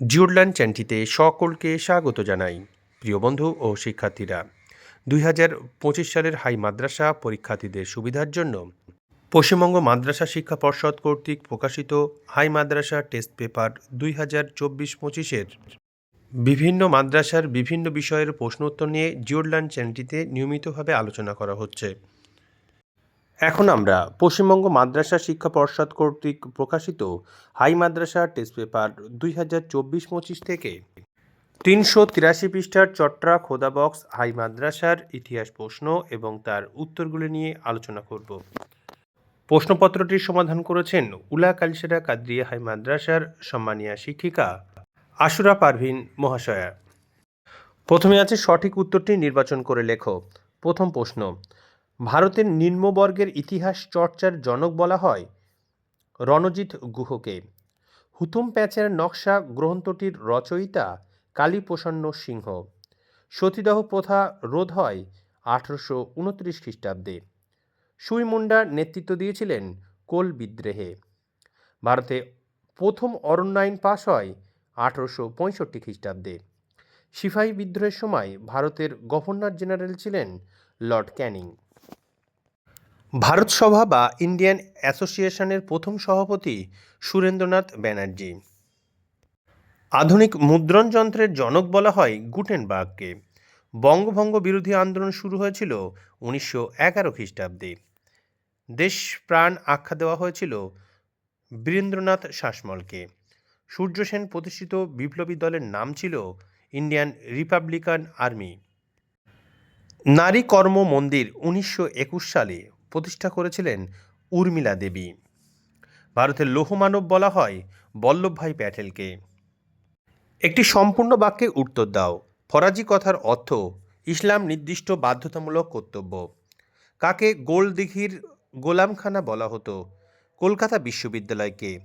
জিওরল্যান্ড চ্যানেলটিতে সকলকে স্বাগত জানাই, প্রিয় বন্ধু ও শিক্ষার্থীরা। দুই হাজার পঁচিশ সালের হাই মাদ্রাসা পরীক্ষার্থীদের সুবিধার জন্য পশ্চিমবঙ্গ মাদ্রাসা শিক্ষা পর্ষদ কর্তৃক প্রকাশিত হাই মাদ্রাসা টেস্ট পেপার দুই হাজার চব্বিশ পঁচিশের। বিভিন্ন মাদ্রাসার বিভিন্ন বিষয়ের প্রশ্নোত্তর নিয়ে জিওরল্যান্ড চ্যানেলটিতে নিয়মিতভাবে আলোচনা করা হচ্ছে। এখন আমরা পশ্চিমবঙ্গ মাদ্রাসা শিক্ষা পর্ষদ কর্তৃক প্রকাশিত হাই মাদ্রাসা টেস্ট পেপার দুই হাজার চব্বিশ পঁচিশ থেকে তিনশো তিরাশি পৃষ্ঠার চট্টরা খোদা বক্স হাই মাদ্রাসার ইতিহাস প্রশ্ন এবং তার উত্তরগুলি নিয়ে আলোচনা করব। প্রশ্নপত্রটির সমাধান করেছেন উলা কালসেরা কাদ্রিয়া হাই মাদ্রাসার সম্মানীয় শিক্ষিকা আশুরা পারভিন মহাশয়া। প্রথমে আছে সঠিক উত্তরটি নির্বাচন করে লেখো। প্রথম প্রশ্ন ভারতের নিম্নবর্গের ইতিহাস চর্চার জনক বলা হয় রণজিৎ গুহকে। হুতুম প্যাচের নকশা গ্রন্থটির রচয়িতা কালীপ্রসন্ন সিংহ। সতীদাহ প্রথা রোধ হয় আঠারোশো উনত্রিশ খ্রিস্টাব্দে। সুই মুন্ডা নেতৃত্ব দিয়েছিলেন কোল বিদ্রোহে। ভারতে প্রথম অরণ্যায়ন পাশ হয় আঠারোশো পঁয়ষট্টি খ্রিস্টাব্দে। সিপাহী বিদ্রোহের সময় ভারতের গভর্নর জেনারেল ছিলেন লর্ড ক্যানিং। ভারত সভা বা ইন্ডিয়ান অ্যাসোসিয়েশনের প্রথম সভাপতি সুরেন্দ্রনাথ ব্যানার্জি। আধুনিক মুদ্রণ যন্ত্রের জনক বলা হয় গুটেনবার্গকে। বঙ্গভঙ্গ বিরোধী আন্দোলন শুরু হয়েছিল উনিশশো এগারো খ্রিস্টাব্দে। দেশ প্রাণ আখ্যা দেওয়া হয়েছিল বীরেন্দ্রনাথ শাসমলকে। সূর্য সেন প্রতিষ্ঠিত বিপ্লবী দলের নাম ছিল ইন্ডিয়ান রিপাবলিকান আর্মি। নারী কর্ম মন্দির উনিশশো একুশ সালে প্রতিষ্ঠা করেছিলেন উর্মিলা দেবী। ভারতের লৌহমানব বলা হয় বল্লভভাই প্যাটেলকে। একটি সম্পূর্ণ বাক্যে উত্তর দাও। ফরাজি কথার অর্থ, ইসলাম নির্দিষ্ট বাধ্যতামূলক কর্তব্য। কাকে গোলদিঘির গোলামখানা বলা হতো? কলকাতা বিশ্ববিদ্যালয়কে।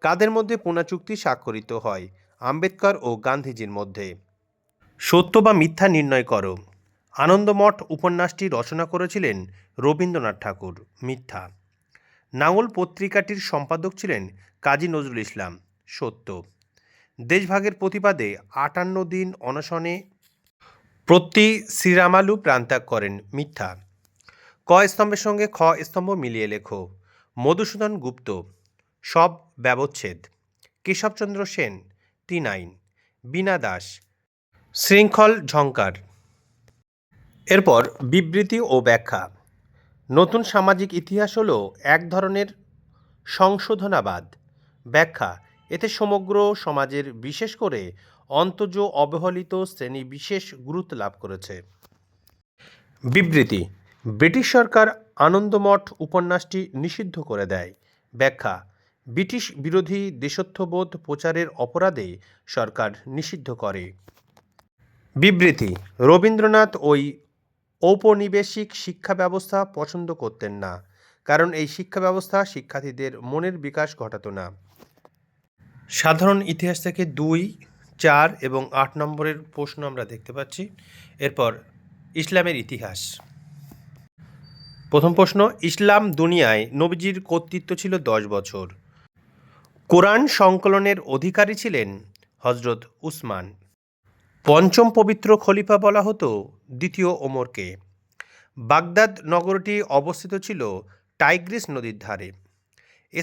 কাদের মধ্যে পুনা চুক্তি স্বাক্ষরিত হয়? আম্বেদকর ও গান্ধীজির মধ্যে। সত্য বা মিথ্যা নির্ণয় করো। আনন্দমঠ উপন্যাসটি রচনা করেছিলেন রবীন্দ্রনাথ ঠাকুর, মিথ্যা। নাঙল পত্রিকাটির সম্পাদক ছিলেন কাজী নজরুল ইসলাম, সত্য। দেশভাগের প্রতিবাদে আটান্ন দিন অনশনে প্রতি শ্রীরামালু প্রাণত্যাগ করেন, মিথ্যা। ক স্তম্ভের সঙ্গে খ স্তম্ভ মিলিয়ে লেখো, মধুসূদন গুপ্ত, সব ব্যবচ্ছেদ। Keshabchandra Sen, T nine, Bina Das. শৃঙ্খল ঝঙ্কার। এরপর বিবৃতি ও ব্যাখ্যা। নতুন সামাজিক ইতিহাস হল এক ধরনের সংশোধনাবাদ। ব্যাখ্যা, এতে সমগ্র সমাজের বিশেষ করে অন্তজ অবহেলিত শ্রেণি বিশেষ গুরুত্ব লাভ করেছে। বিবৃতি, ব্রিটিশ সরকার আনন্দমঠ উপন্যাসটি নিষিদ্ধ করে দেয়। ব্যাখ্যা, ব্রিটিশ বিরোধী দেশত্ববোধ প্রচারের অপরাধে সরকার নিষিদ্ধ করে। বিবৃতি, রবীন্দ্রনাথ ওই ঔপনিবেশিক শিক্ষা ব্যবস্থা পছন্দ করতেন না, কারণ এই শিক্ষা ব্যবস্থা শিক্ষার্থীদের মনের বিকাশ ঘটাতো না। সাধারণ ইতিহাস থেকে দুই, চার এবং আট নম্বরের প্রশ্ন আমরা দেখতে পাচ্ছি। এরপর, ইসলামের ইতিহাস। প্রথম প্রশ্ন, ইসলাম দুনিয়ায় নবীজির কর্তৃত্ব ছিল দশ বছর। কোরআন সংকলনের অধিকারী ছিলেন হজরত উসমান। পঞ্চম পবিত্র খলিফা বলা হতো দ্বিতীয় ওমরকে। বাগদাদ নগরটি অবস্থিত ছিল টাইগ্রিস নদীর ধারে।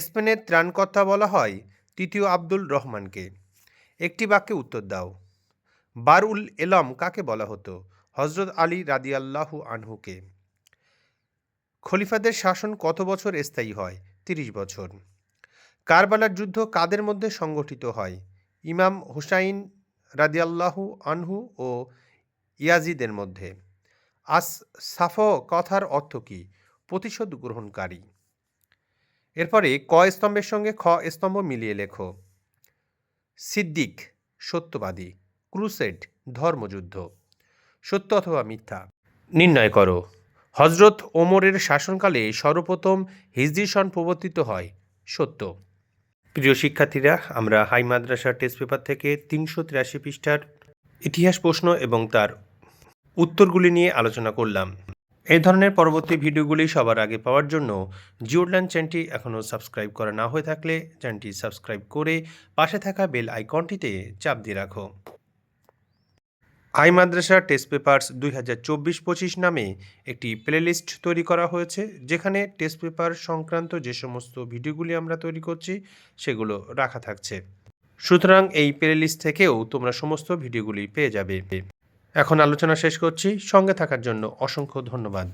স্পেনের ত্রাণকর্তা বলা হয় তৃতীয় আব্দুল রহমানকে। একটি বাক্যে উত্তর দাও। বারউল এলম কাকে বলা হতো? হজরত আলী রাদিয়াল্লাহু আনহুকে। খলিফাদের শাসন কত বছর স্থায়ী হয়? তিরিশ বছর। কারবালার যুদ্ধ কাদের মধ্যে সংগঠিত হয়? ইমাম হুসাইন রাদিয়াল্লাহু আনহু ও ইয়াজিদের মধ্যে। আস সাফ কথার অর্থ কী? প্রতিশোধ গ্রহণকারী। এরপরে ক স্তম্ভের সঙ্গে খ স্তম্ভ মিলিয়ে লেখো। সিদ্দিক, সত্যবাদী, ক্রুসেড, ধর্মযুদ্ধ। সত্য অথবা মিথ্যা? নির্ণয় করো। হজরত ওমরের শাসনকালে সর্বপ্রথম হিজরি সন প্রবর্তিত হয় সত্য। প্রিয় শিক্ষার্থীরা, আমরা হাই মাদ্রাসার টেস্ট পেপার থেকে তিনশো তিরাশি পৃষ্ঠার ইতিহাস প্রশ্ন এবং তার উত্তরগুলি নিয়ে আলোচনা করলাম। এই ধরনের পরবর্তী ভিডিওগুলি সবার আগে পাওয়ার জন্য জিওডল্যান্ড চ্যানেলটি এখনও সাবস্ক্রাইব করা না হয়ে থাকলে চ্যানেলটি সাবস্ক্রাইব করে পাশে থাকা বেল আইকনটিতে চাপ দিয়ে রাখো। আই মাদ্রাসা টেস্ট পেপার্স দুই হাজার চব্বিশ পঁচিশ নামে একটি প্লেলিস্ট তৈরি করা হয়েছে, যেখানে টেস্ট পেপার সংক্রান্ত যে সমস্ত ভিডিওগুলি আমরা তৈরি করছি, সেগুলো রাখা থাকছে। সুতরাং এই প্লেলিস্ট থেকেও তোমরা সমস্ত ভিডিওগুলি পেয়ে যাবে। এখন আলোচনা শেষ করছি। সঙ্গে থাকার জন্য অসংখ্য ধন্যবাদ।